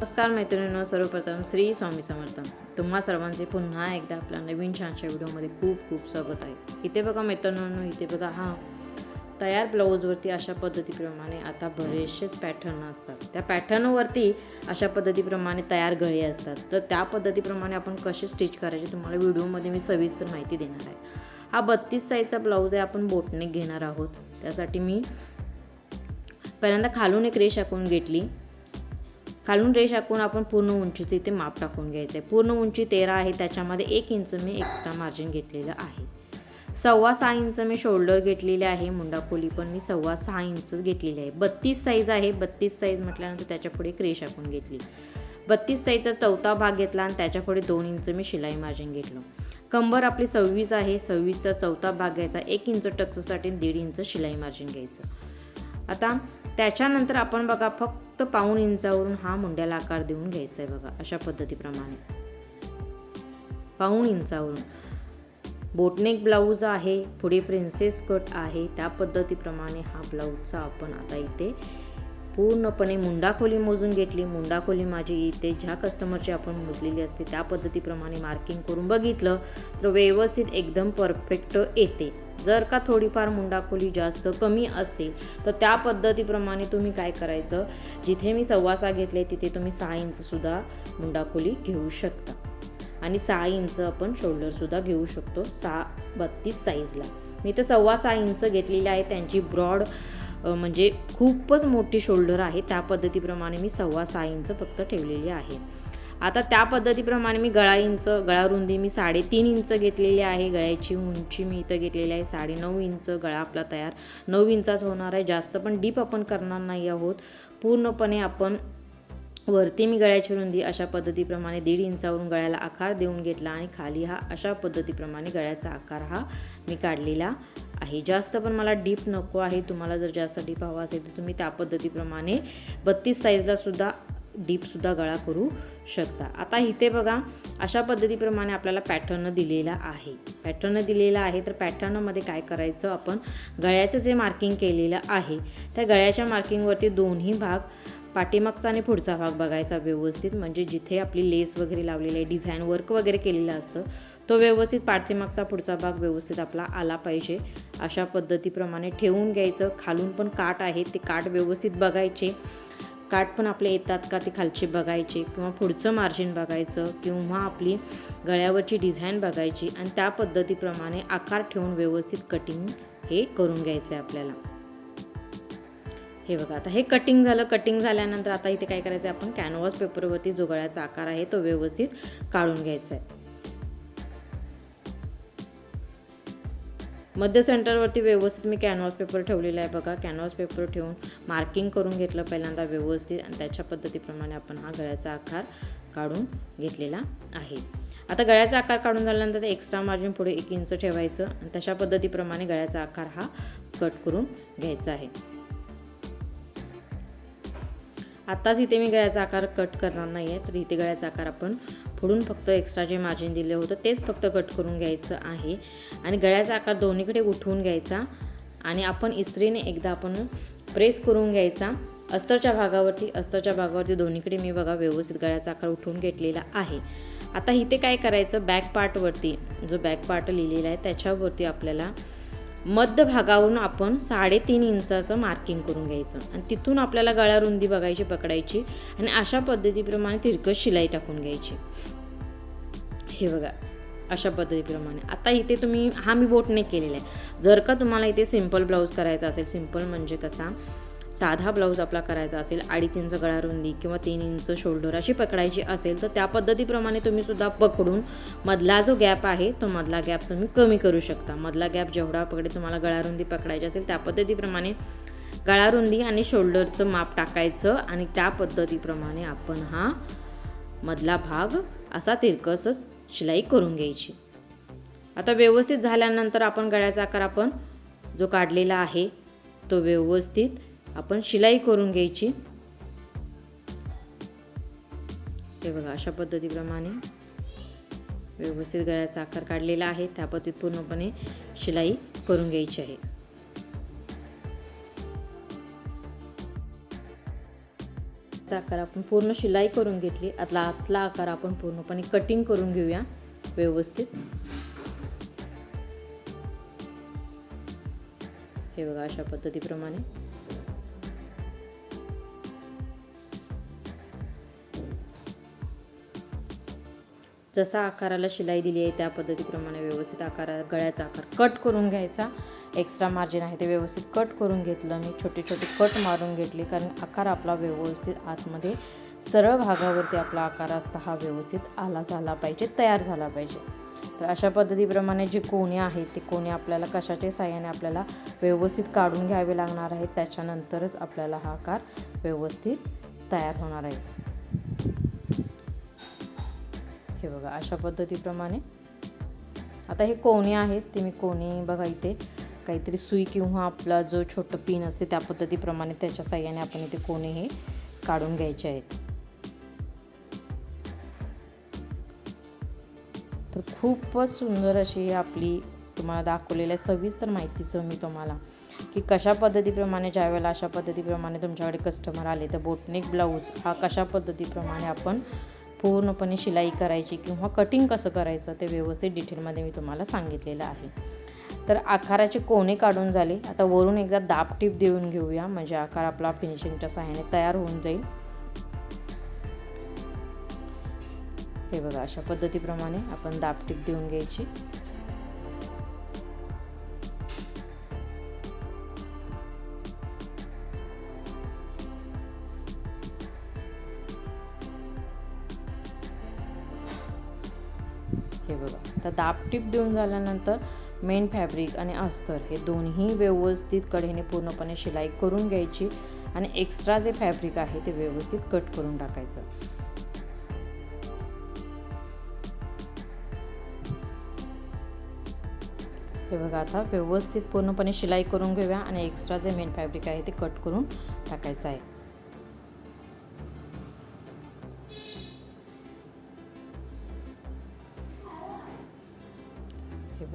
नमस्कार मैत्रिणींनो सर्वप्रथम श्री स्वामी समर्थ. तुम्हा सर्वांचे पुन्हा एकदा आपल्या नवीन छानशा व्हिडिओमध्ये खूप खूप स्वागत आहे. इथे बघा मैत्रिणींनो इथे बघा हा तयार ब्लाऊजवरती अशा पद्धतीप्रमाणे आता बरेचसेच पॅटर्न असतात. त्या पॅटर्नवरती अशा पद्धतीप्रमाणे तयार गळे असतात. तर त्या पद्धतीप्रमाणे आपण कसे स्टिच करायचे तुम्हाला व्हिडिओमध्ये मी सविस्तर माहिती देणार आहे. हा बत्तीस साईजचा ब्लाऊज आहे आपण बोटने घेणार आहोत. त्यासाठी मी पहिल्यांदा खालून एक रेष आखून घेतली. खालून रेष आखून आपण पूर्ण उंचीचं इथे माप टाकून घ्यायचं आहे पूर्ण उंची तेरा आहे त्याच्यामध्ये एक इंच मी एक्स्ट्रा मार्जिन घेतलेलं आहे. सव्वा सहा इंच मी शोल्डर घेतलेले आहे मुंडाखोली पण मी सव्वा सहा इंच घेतलेली आहे. बत्तीस साईज आहे बत्तीस साईज म्हटल्यानंतर त्याच्या पुढे एक रेष आखून घेतली. बत्तीस साईजचा चौथा भाग घेतला आणि त्याच्या पुढे दोन इंच मी शिलाई मार्जिन घेतलं. कंबर आपली सव्वीस आहे सव्वीसचा चौथा भाग घ्यायचा. एक इंच टक्ससाठी दीड इंच शिलाई मार्जिन घ्यायचं. आता त्याच्यानंतर आपण बघा फक्त पाऊण इंचावरून हा मुंड्याला आकार देऊन घ्यायचा आहे बघा अशा पद्धतीप्रमाणे. पाऊण इंचावरून. बोटनेक ब्लाऊज आहे पुढे प्रिन्सेस कट आहे त्या पद्धतीप्रमाणे हा ब्लाऊजचा आपण आता इथे पूर्णपणे मुंडाखोली मोजून घेतली. मुंडाखोली माझी इथे ज्या कस्टमरची आपण मोजलेली असते त्या पद्धतीप्रमाणे मार्किंग करून बघितलं तर व्यवस्थित एकदम परफेक्ट येते. जर का थोडीफार मुंडाखोली जास्त कमी असेल तर त्या पद्धतीप्रमाणे तुम्ही काय करायचं? जिथे मी सव्वासा घेतले तिथे तुम्ही सहा इंचसुद्धा मुंडाखोली घेऊ शकता. आणि सहा इंच आपण शोल्डरसुद्धा घेऊ शकतो सहा बत्तीस साईजला मी तर सव्वा सहा इंच घेतलेली आहे त्यांची ब्रॉड म्हणजे खूपच मोठी शोल्डर आहे. त्या पद्धतीप्रमाणे मी सव्वा सहा इंच फक्त ठेवलेली आहे. आता त्या पद्धतीप्रमाणे मी गळा इंच गळा रुंदी मी साडेतीन इंच घेतलेली आहे. गळ्याची उंची मी इथं घेतलेली आहे. साडे नऊ इंच गळा आपला तयार नऊ इंचाच होणार आहे. जास्त पण डीप आपण करणार नाही आहोत. पूर्णपणे आपण वरती मी गळ्याची रुंदी अशा पद्धतीप्रमाणे दीड इंचावरून गळ्याला आकार देऊन घेतला आणि खाली हा अशा पद्धतीप्रमाणे गळ्याचा आकार हा मी काढलेला आहे. जास्त पण मला डीप नको आहे. तुम्हाला जर जास्त डीप हवा असेल तर तुम्ही त्या पद्धतीप्रमाणे बत्तीस साईजला सुद्धा डीपसुद्धा गळा करू शकता. आता इथे बघा अशा पद्धतीप्रमाणे आपल्याला पॅटर्न दिलेला आहे. पॅटर्न दिलेला आहे तर पॅटर्नमध्ये काय करायचं? आपण गळ्याचं जे मार्किंग केलेलं आहे त्या गळ्याच्या मार्किंगवरती दोन्ही भाग पाठीमागचा आणि पुढचा भाग बघायचा व्यवस्थित म्हणजे जिथे आपली लेस वगैरे लावलेली आहे डिझाईन वर्क वगैरे केलेलं असतं तो व्यवस्थित पाठीमागचा पुढचा भाग व्यवस्थित आपला आला पाहिजे. अशा पद्धतीप्रमाणे ठेवून घ्यायचं. खालून पण काट आहे ते काट व्यवस्थित बघायचे. काट पण आपले येतात का ते खालचे बघायचे किंवा पुढचं मार्जिन बघायचं किंवा आपली गळ्यावरची डिझाईन बघायची. आणि त्या पद्धतीप्रमाणे आकार ठेवून व्यवस्थित कटिंग हे करून घ्यायचं आहे आपल्याला. हे बघा आता हे कटिंग झालं कटिंग झाल्यानंतर आता इथे काय करायचं आहे आपण कॅनव्हास पेपरवरती जो गळ्याचा आकार आहे तो व्यवस्थित काढून घ्यायचा आहे मध्य सेंटरवरती व्यवस्थित मी कॅनव्हास पेपर ठेवलेला आहे बघा. कॅनव्हास पेपर ठेवून मार्किंग करून घेतलं पहिल्यांदा व्यवस्थित आणि त्याच्या पद्धतीप्रमाणे आपण हा गळ्याचा आकार काढून घेतलेला आहे. आता गळ्याचा आकार काढून झाल्यानंतर ते एक्स्ट्रा मार्जिन पुढे एक इंच ठेवायचं आणि तशा पद्धतीप्रमाणे गळ्याचा आकार हा कट करून घ्यायचा आहे. आत्ताच इथे मी गळ्याचा आकार कट करणार नाही आहे तर इथे गळ्याचा आकार आपण पुढून फक्त एक्स्ट्रा जे मार्जिन दिलं होतं तेच फक्त कट करून घ्यायचं आहे. आणि गळ्याचा आकार दोन्हीकडे उठवून घ्यायचा आणि आपण इस्त्रीने एकदा आपण प्रेस करून घ्यायचा. अस्तरच्या भागावरती अस्तरच्या भागावरती दोन्हीकडे मी बघा व्यवस्थित गळ्याचा आकार उठवून घेतलेला आहे. आता इथे काय करायचं? बॅक पार्टवरती जो बॅक पार्ट लिहिलेला आहे त्याच्यावरती आपल्याला मध्य भागावरून आपण साडेतीन इंचाचं मार्किंग करून घ्यायचं. आणि तिथून आपल्याला गळा रुंदी बघायची पकडायची आणि अशा पद्धतीप्रमाणे तिरकस शिलाई टाकून घ्यायची. हे बघा अशा पद्धतीप्रमाणे. आता इथे तुम्ही हा मी बोटने केलेला आहे. जर का तुम्हाला इथे सिंपल ब्लाऊज करायचा असेल सिंपल म्हणजे कसा? साधा ब्लाऊज आपला करायचा असेल अडीच इंच गळा रुंदी किंवा तीन इंच शोल्डर अशी पकडायची असेल तर त्या पद्धतीप्रमाणे तुम्ही सुद्धा पकडून मधला जो गॅप आहे तो मधला गॅप तुम्ही कमी करू शकता. मधला गॅप जेवढा पकडे तुम्हाला गळा रुंदी पकडायची असेल त्या पद्धतीप्रमाणे गळा रुंदी आणि शोल्डरचं माप टाकायचं आणि त्या पद्धतीप्रमाणे आपण हा मधला भाग असा तिरकसच शिलाई करून घ्यायची. आता व्यवस्थित झाल्यानंतर आपण गळ्याचा आकार आपण जो काढलेला आहे तो व्यवस्थित आपण शिलाई करून घ्यायची. हे बघा अशा पद्धतीप्रमाणे व्यवस्थित गळ्याचा आकार काढलेला आहे. त्या पद्धतीत पूर्णपणे शिलाई करून घ्यायची आहे. चा आकार आपण पूर्ण शिलाई करून घेतली. आतला आतला आकार आपण पूर्णपणे कटिंग करून घेऊया. व्यवस्थित. हे बघा अशा पद्धतीप्रमाणे. जसा आकाराला शिलाई दिली आहे त्या पद्धतीप्रमाणे व्यवस्थित आकारा गळ्याचा आकार कट करून घ्यायचा. एक्स्ट्रा मार्जिन आहे ते व्यवस्थित कट करून घेतलं. मी छोटे छोटे कट मारून घेतले कारण आकार आपला व्यवस्थित आतमध्ये सरळ भागावरती आपला आकार असता हा व्यवस्थित आला झाला पाहिजे तयार झाला पाहिजे. तर अशा पद्धतीप्रमाणे जे कोणे आहेत ते कोणे आपल्याला कशाच्या साह्याने आपल्याला व्यवस्थित काढून घ्यावे लागणार आहेत त्याच्यानंतरच आपल्याला हा आकार व्यवस्थित तयार होणार आहे. हे बघा अशा पद्धतीप्रमाणे. आता हे कोणी आहेत ते मी कोणी बघा इथे. काहीतरी सुई किंवा आपला जो छोटं पिन असते त्या पद्धतीप्रमाणे त्याच्या साह्याने आपण इथे कोणी हे काढून घ्यायचे आहेत. तर खूपच सुंदर अशी आपली तुम्हाला दाखवलेल्या सविस्तर माहितीसह मी तुम्हाला की कशा पद्धतीप्रमाणे ज्या वेळेला अशा पद्धतीप्रमाणे तुमच्याकडे कस्टमर आले तर बोटनेक ब्लाऊज हा कशा पद्धतीप्रमाणे आपण पूर्णपणे शिलाई करायची किंवा कटिंग कसं करायचं ते व्यवस्थित डिटेलमध्ये मी तुम्हाला सांगितलेलं आहे. तर आकाराचे कोणे काढून झाले. आता वरून एकदा दाब टीप देऊन घेऊया. म्हणजे आकार आपला फिनिशिंगच्या सहाय्याने तयार होऊन जाईल. हे बघा अशा पद्धतीप्रमाणे आपण दाब टीप देऊन घ्यायची. दाबटीप दाब टीप देऊन झाल्यानंतर मेन फॅब्रिक आणि अस्तर हे दोन्ही व्यवस्थित कढेने पूर्णपणे शिलाई करून घ्यायची आणि एक्स्ट्रा जे फॅब्रिक आहे ते व्यवस्थित कट करून टाकायचं. हे बघा आता व्यवस्थित पूर्णपणे शिलाई करून घेऊया आणि एक्स्ट्रा जे मेन फॅब्रिक आहे ते कट करून टाकायचं आहे.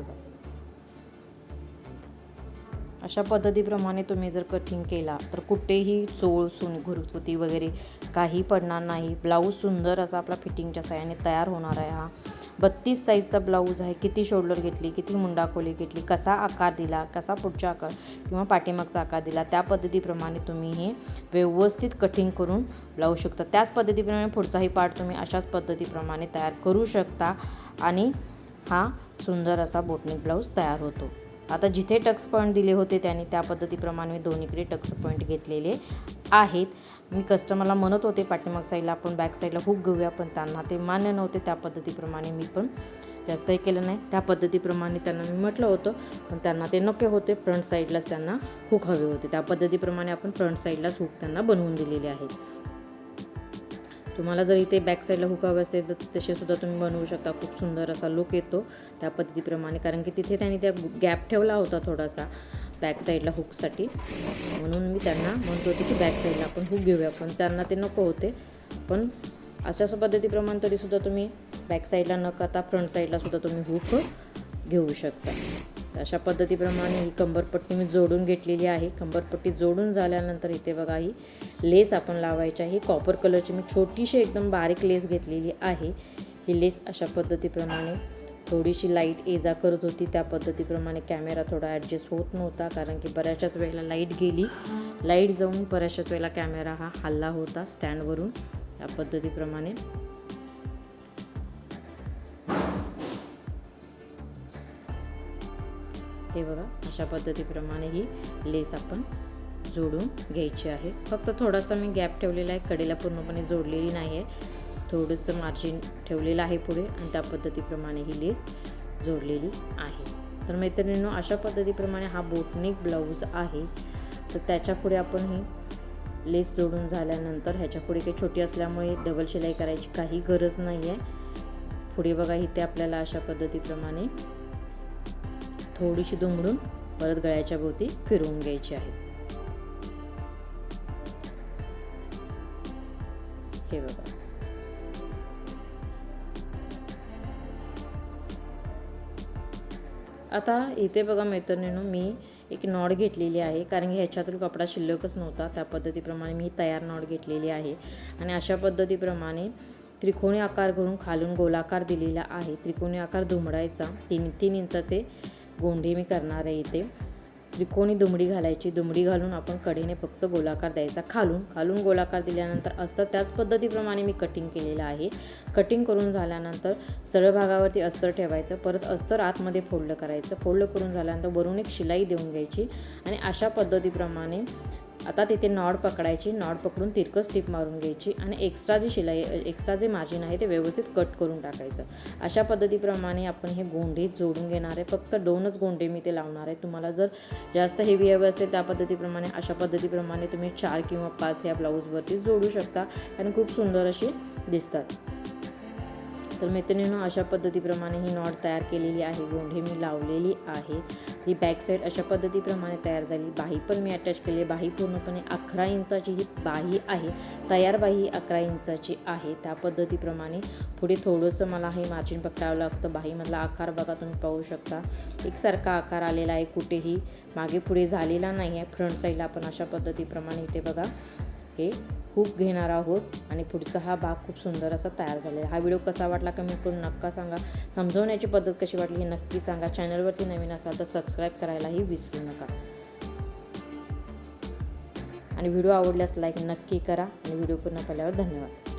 बघा अशा पद्धतीप्रमाणे तुम्ही जर कटिंग केला तर कुठेही चोळ सुन घुरगुती वगैरे काही पडणार नाही. ब्लाऊज सुंदर असा आपला फिटिंगच्या साह्याने तयार होणार आहे हा. बत्तीस साईजचा ब्लाऊज आहे. किती शोल्डर घेतली किती मुंडाखोली घेतली कसा आकार दिला कसा पुढचा आकार किंवा पाठीमागचा आकार दिला त्या पद्धतीप्रमाणे तुम्ही हे व्यवस्थित कटिंग करून लावू शकता. त्याच पद्धतीप्रमाणे पुढचाही पार्ट तुम्ही अशाच पद्धतीप्रमाणे तयार करू शकता. आणि हा सुंदर असा बोटनिक ब्लाऊज तयार होतो. आता जिथे टक्स पॉईंट दिले होते त्यांनी त्या पद्धतीप्रमाणे मी दोन्हीकडे टक्स पॉईंट घेतलेले आहेत. मी कस्टमरला म्हणत होते पाठीमाग साईडला आपण बॅक साईडला हुक घेऊया पण त्यांना ते मान्य नव्हते. त्या पद्धतीप्रमाणे मी पण जास्तही केलं नाही. त्या पद्धतीप्रमाणे त्यांना मी म्हटलं होतं पण त्यांना ते नको होते. फ्रंट साईडलाच त्यांना हुक हवे होते. त्या पद्धतीप्रमाणे आपण फ्रंट साईडलाच हुक त्यांना बनवून दिलेले आहेत. तुम्हाला जर इथे बॅक साईडला हुक हवे असतील तर तसेसुद्धा तुम्ही बनवू शकता. खूप सुंदर असा लुक येतो त्या पद्धतीप्रमाणे. कारण की तिथे त्यांनी त्या गॅप ठेवला होता थोडासा बॅक साईडला हुकसाठी म्हणून मी त्यांना म्हणत होते की बॅक साईडला आपण हुक घेऊया. पण त्यांना ते नको होते. पण अशाच पद्धतीप्रमाणे तरीसुद्धा तुम्ही बॅक साईडला न करता फ्रंट साईडलासुद्धा तुम्ही हुक घेऊ शकता. तर अशा पद्धतीप्रमाणे ही कंबरपट्टी मी जोडून घेतलेली आहे. कंबरपट्टी जोडून झाल्यानंतर इथे बघा ही लेस आपण लावायची आहे. कॉपर कलरची मी छोटीशी एकदम बारीक लेस घेतलेली आहे. ही लेस अशा पद्धतीप्रमाणे थोडीशी लाइट ये जा करत होती. त्या पद्धतीप्रमाणे कॅमेरा थोडा ॲडजस्ट होत नव्हता कारण की बऱ्याचशाच वेळेला लाइट गेली. लाइट जाऊन बऱ्याचशाच वेळेला कॅमेरा हा हल्ला होता स्टँडवरून त्या पद्धतीप्रमाणे हे बघा अशा पद्धतीप्रमाणे ही लेस आपण जोडून घ्यायची आहे. फक्त थोडासा मी गॅप ठेवलेला आहे कडेला पूर्णपणे जोडलेली नाही आहे थोडंसं मार्जिन ठेवलेलं आहे पुढे आणि त्या पद्धतीप्रमाणे ही लेस जोडलेली आहे. तर मैत्रिणींनो अशा पद्धतीप्रमाणे हा बोटनिक ब्लाऊज आहे. तर त्याच्या पुढे आपण ही लेस जोडून झाल्यानंतर ह्याच्या पुढे काही छोटी असल्यामुळे डबल शिलाई करायची काही गरज नाही आहे पुढे बघा इथे आपल्याला अशा पद्धतीप्रमाणे थोडीशी दुमडून परत गळ्याच्या भोवती फिरवून घ्यायची आहे. हे बघा. आता इथे बघा मैत्रिणीनो मी एक नॉड घेतलेली आहे कारण की ह्याच्यातून कपडा शिल्लकच नव्हता. त्या पद्धतीप्रमाणे मी तयार नॉड घेतलेली आहे. आणि अशा पद्धतीप्रमाणे त्रिकोणी आकार करून खालून गोलाकार दिलेला आहे. त्रिकोणी आकार दुमडायचा. तीन तीन इंचाचे गोंडे मी करणार आहे इथे. म्हणजे त्रिकोणी दुमडी घालायची दुमडी घालून आपण कडेने फक्त गोलाकार द्यायचा. खालून खालून गोलाकार दिल्यानंतर अस्तर त्याच पद्धतीप्रमाणे मी कटिंग केलेलं आहे. कटिंग करून झाल्यानंतर सरळ भागावरती अस्तर ठेवायचं परत अस्तर आतमध्ये फोल्ड करायचं. फोल्ड करून झाल्यानंतर वरून एक शिलाई देऊन घ्यायची आणि अशा पद्धतीप्रमाणे आता तिथे नॉड पकडायची नॉड पकडून तिरकस टिप मारून घ्यायची आणि एक्स्ट्रा जी शिलाई एक्स्ट्रा जे मार्जिन आहे ते व्यवस्थित कट करून टाकायचं. अशा पद्धतीप्रमाणे आपण हे गोंडे जोडून घेणार आहे. फक्त दोनच गोंडे मी ते लावणार आहे. तुम्हाला जर जास्त हेवी हवे असेल त्या पद्धतीप्रमाणे अशा पद्धतीप्रमाणे तुम्ही चार किंवा पाच ह्या ब्लाऊजवरती जोडू शकता. आणि खूप सुंदर अशी दिसतात. तर मैत्रिणीनं अशा पद्धतीप्रमाणे ही नॉट तयार केलेली आहे. गोंढे मी लावलेली आहे. ही बॅक साईड अशा पद्धतीप्रमाणे तयार झाली. बाही पण मी अटॅच केली आहे. बाही पूर्णपणे अकरा इंचाची ही बाही आहे. तयार बाही अकरा इंचाची आहे. त्या पद्धतीप्रमाणे पुढे थोडंसं मला हे मार्जिन पकडावं लागतं. बाहीमधला आकार बघा तुम्ही पाहू शकता. एकसारखा आकार आलेला आहे. कुठेही मागे पुढे झालेला नाही आहे फ्रंट साईडला आपण अशा पद्धतीप्रमाणे इथे बघा. हे हुक घेणार आहोत आणि पुढचा हा भाग खूप सुंदर असा तयार झालेला आहे. हा व्हिडिओ कसा वाटला कमी करून नक्का सांगा. समजवण्याची पद्धत कशी वाटली हे नक्की सांगा. चॅनलवरती नवीन असाल तर सबस्क्राईब करायलाही विसरू नका. आणि व्हिडिओ आवडल्यास लाईक नक्की करा. आणि व्हिडिओ पूर्ण पाहिल्यावर धन्यवाद.